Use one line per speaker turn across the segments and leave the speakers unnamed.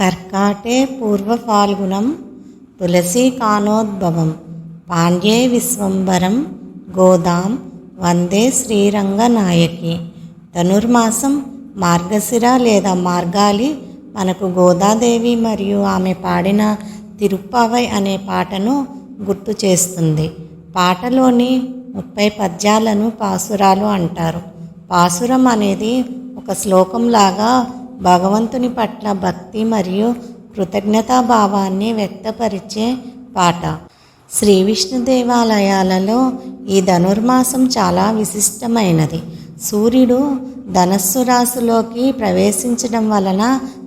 కర్కాటే పూర్వఫాల్గుణం తులసీకానోద్భవం పాండ్యే విశ్వంబరం గోదాం వందే శ్రీరంగనాయకి ధనుర్మాసం మార్గశిర లేదా మార్గాలి మనకు గోదాదేవి మరియు ఆమె పాడిన తిరుప్పావై అనే పాటను గుర్తు చేస్తుంది. పాటలోని ముప్పై పద్యాలను పాసురాలు అంటారు. పాసురం అనేది ఒక శ్లోకంలాగా భగవంతుని పట్ల భక్తి మరియు కృతజ్ఞతాభావాన్ని వ్యక్తపరిచే పాట. శ్రీ విష్ణు దేవాలయాలలో ఈ ధనుర్మాసం చాలా విశిష్టమైనది. సూర్యుడు ధనస్సు రాశిలోకి ప్రవేశించడం వలన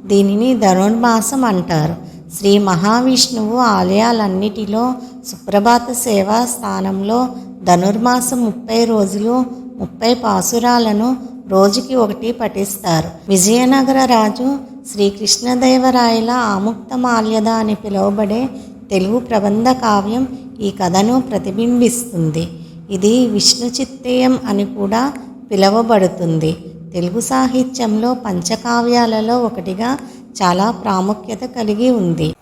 దీనిని ధనుర్మాసం అంటారు. శ్రీ మహావిష్ణువు ఆలయాలన్నిటిలో సుప్రభాత సేవా స్థానంలో ధనుర్మాసం ముప్పై రోజులు ముప్పై పాసురాలను రోజుకి ఒకటి పఠిస్తారు. విజయనగర రాజు శ్రీకృష్ణదేవరాయల ఆముక్తమాల్యద అని పిలువబడే తెలుగు ప్రబంధ కావ్యం ఈ కథను ప్రతిబింబిస్తుంది. ఇది విష్ణు చిత్తేయం అని కూడా పిలువబడుతుంది. తెలుగు సాహిత్యంలో పంచకావ్యాలలో ఒకటిగా చాలా ప్రాముఖ్యత కలిగి ఉంది.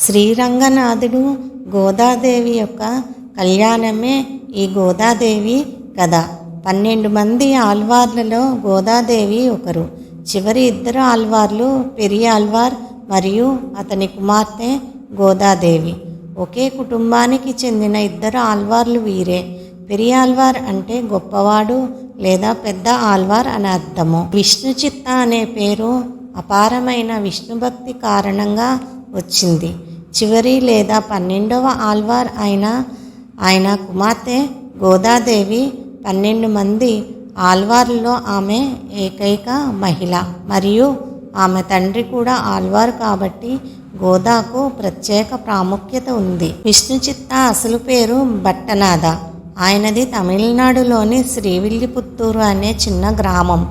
శ్రీరంగనాథుడు గోదాదేవి యొక్క కళ్యాణమే ఈ గోదాదేవి కథ. పన్నెండు మంది ఆల్వార్లలో గోదాదేవి ఒకరు. చివరి ఇద్దరు ఆల్వార్లు పెరియాల్వార్ మరియు అతని కుమార్తె గోదాదేవి. ఒకే కుటుంబానికి చెందిన ఇద్దరు ఆల్వార్లు వీరే. పెరియాల్వార్ అంటే గొప్పవాడు లేదా పెద్ద ఆల్వార్ అని అర్థము. విష్ణు చిత్త అనే పేరు అపారమైన విష్ణుభక్తి కారణంగా వచ్చింది. చివరి లేదా పన్నెండవ ఆల్వార్ అయిన ఆయన కుమార్తె గోదాదేవి పన్నెండు మంది ఆల్వార్లో ఆమె ఏకైక మహిళ మరియు ఆమె తండ్రి కూడా ఆల్వార్ కాబట్టి గోదాకు ప్రత్యేక ప్రాముఖ్యత ఉంది. విష్ణు చిత్త అసలు పేరు భట్టనాథ ఆయనది తమిళనాడులోని శ్రీవిల్లిపుత్తూరు అనే చిన్న గ్రామం.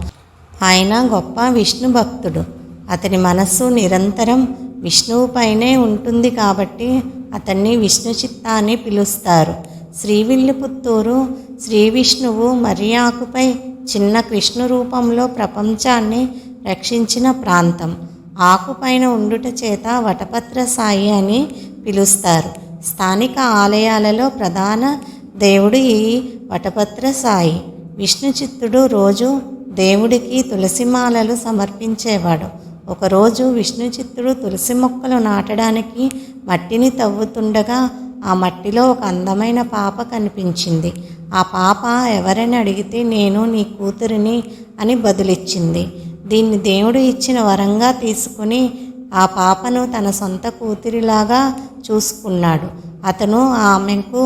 ఆయన గొప్ప విష్ణు భక్తుడు. అతని మనస్సు నిరంతరం విష్ణువుపైనే ఉంటుంది కాబట్టి అతన్ని విష్ణు చిత్త అని పిలుస్తారు. శ్రీవిల్లిపుత్తూరు శ్రీ విష్ణువు మరియాకుపై చిన్న కృష్ణు రూపంలో ప్రపంచాన్ని రక్షించిన ప్రాంతం. ఆకుపైన ఉండుట చేత వటపత్ర సాయి అని పిలుస్తారు. స్థానిక ఆలయాలలో ప్రధాన దేవుడు ఈ వటపత్ర సాయి. విష్ణు చిత్తుడు రోజు దేవుడికి తులసిమాలలు సమర్పించేవాడు. ఒకరోజు విష్ణు చిత్తుడు తులసి మొక్కలు నాటడానికి మట్టిని తవ్వుతుండగా ఆ మట్టిలో ఒక అందమైన పాప కనిపించింది. ఆ పాప ఎవరని అడిగితే నేను నీ కూతురిని అని బదులిచ్చింది. దీన్ని దేవుడు ఇచ్చిన వరంగా తీసుకుని ఆ పాపను తన సొంత కూతురిలాగా చూసుకున్నాడు. అతను ఆమెకు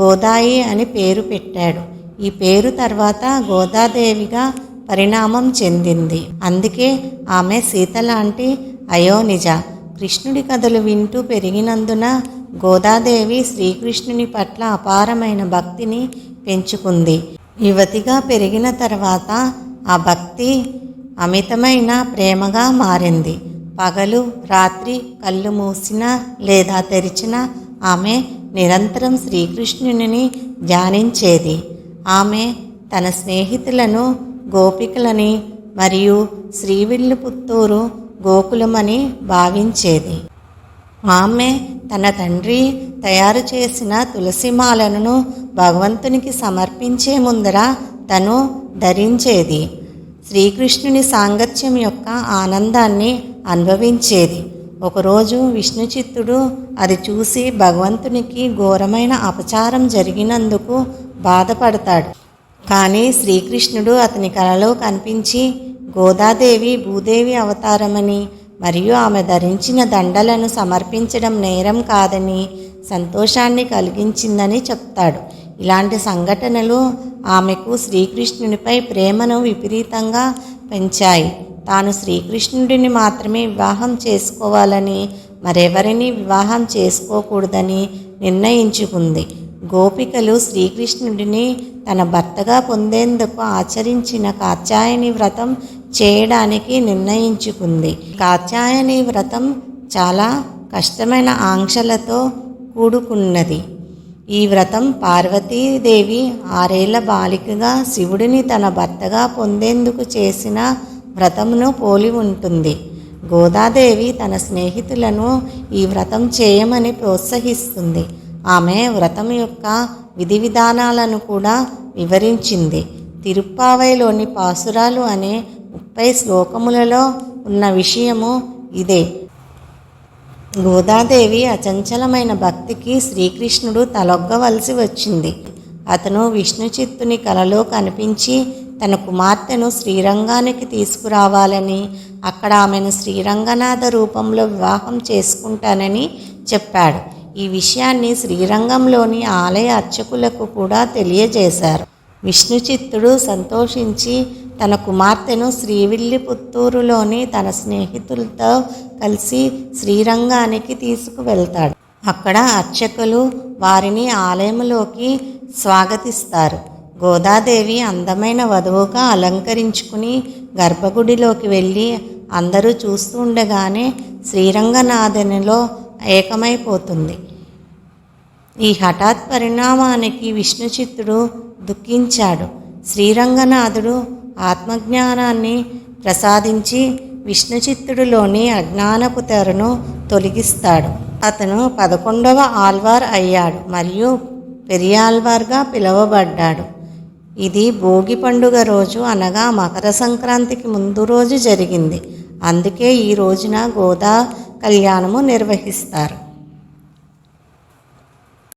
గోదాయి అని పేరు పెట్టాడు. ఈ పేరు తర్వాత గోదాదేవిగా పరిణామం చెందింది. అందుకే ఆమె సీత లాంటి అయోనిజ. కృష్ణుడి కథలు వింటూ పెరిగినందున గోదాదేవి శ్రీకృష్ణుని పట్ల అపారమైన భక్తిని పెంచుకుంది. యువతిగా పెరిగిన తర్వాత ఆ భక్తి అమితమైన ప్రేమగా మారింది. పగలు రాత్రి కళ్ళు మూసినా లేదా తెరిచినా ఆమె నిరంతరం శ్రీకృష్ణుని ధ్యానించేది. ఆమె తన స్నేహితులను గోపికలని మరియు శ్రీవిల్లుపుత్తూరు గోకులమని భావించేది. ఆమె తన తండ్రి తయారు చేసిన తులసిమాలను భగవంతునికి సమర్పించే ముందర తను ధరించేది. శ్రీకృష్ణుని సాంగత్యం యొక్క ఆనందాన్ని అనుభవించేది. ఒకరోజు విష్ణు చిత్తుడు అది చూసి భగవంతునికి ఘోరమైన అపచారం జరిగినందుకు బాధపడతాడు. కానీ శ్రీకృష్ణుడు అతని కలలో కనిపించి గోదాదేవి భూదేవి అవతారమని మరియు ఆమె ధరించిన దండలను సమర్పించడం నేరం కాదని సంతోషాన్ని కలిగించిందని చెప్తాడు. ఇలాంటి సంఘటనలు ఆమెకు శ్రీకృష్ణునిపై ప్రేమను విపరీతంగా పెంచాయి. తాను శ్రీకృష్ణుడిని మాత్రమే వివాహం చేసుకోవాలని మరెవరిని వివాహం చేసుకోకూడదని నిర్ణయించుకుంది. గోపికలు శ్రీకృష్ణుడిని తన భర్తగా పొందేందుకు ఆచరించిన కాత్యాయని వ్రతం చేయడానికి నిర్ణయించుకుంది. కాత్యాయని వ్రతం చాలా కష్టమైన ఆంక్షలతో కూడుకున్నది. ఈ వ్రతం పార్వతీదేవి ఆరేళ్ళ బాలికగా శివుడిని తన భర్తగా పొందేందుకు చేసిన వ్రతమును పోలి ఉంటుంది. గోదాదేవి తన స్నేహితులను ఈ వ్రతం చేయమని ప్రోత్సహిస్తుంది. ఆమె వ్రతం యొక్క విధి విధానాలను కూడా వివరించింది. తిరుప్పావైలోని పాసురాలు అనే ముప్పై శ్లోకములలో ఉన్న విషయము ఇదే. గోదాదేవి అచంచలమైన భక్తికి శ్రీకృష్ణుడు తలొగ్గవలసి వచ్చింది. అతను విష్ణు చిత్తుని కలలో కనిపించి తన కుమార్తెను శ్రీరంగానికి తీసుకురావాలని అక్కడ ఆమెను శ్రీరంగనాథ రూపంలో వివాహం చేసుకుంటానని చెప్పాడు. ఈ విషయాన్ని శ్రీరంగంలోని ఆలయ అర్చకులకు కూడా తెలియజేశారు. విష్ణు చిత్తుడు సంతోషించి తన కుమార్తెను శ్రీవిల్లిపుత్తూరులోని తన స్నేహితులతో కలిసి శ్రీరంగానికి తీసుకువెళ్తాడు. అక్కడ అర్చకులు వారిని ఆలయంలోకి స్వాగతిస్తారు. గోదాదేవి అందమైన వధువుగా అలంకరించుకుని గర్భగుడిలోకి వెళ్ళి అందరూ చూస్తూ ఉండగానే శ్రీరంగనాథనిలో ఏకమైపోతుంది. ఈ హఠాత్ పరిణామానికి విష్ణుచిత్తుడు దుఃఖించాడు. శ్రీరంగనాథుడు ఆత్మజ్ఞానాన్ని ప్రసాదించి విష్ణుచిత్తుడిలోని అజ్ఞానపు తెరను తొలగిస్తాడు. అతను పదకొండవ ఆల్వార్ అయ్యాడు మరియు పెరియాల్వార్గా పిలువబడ్డాడు. ఇది భోగి పండుగ రోజు అనగా మకర సంక్రాంతికి ముందు రోజు జరిగింది. అందుకే ఈ రోజున గోదా కళ్యాణము నిర్వహిస్తారు.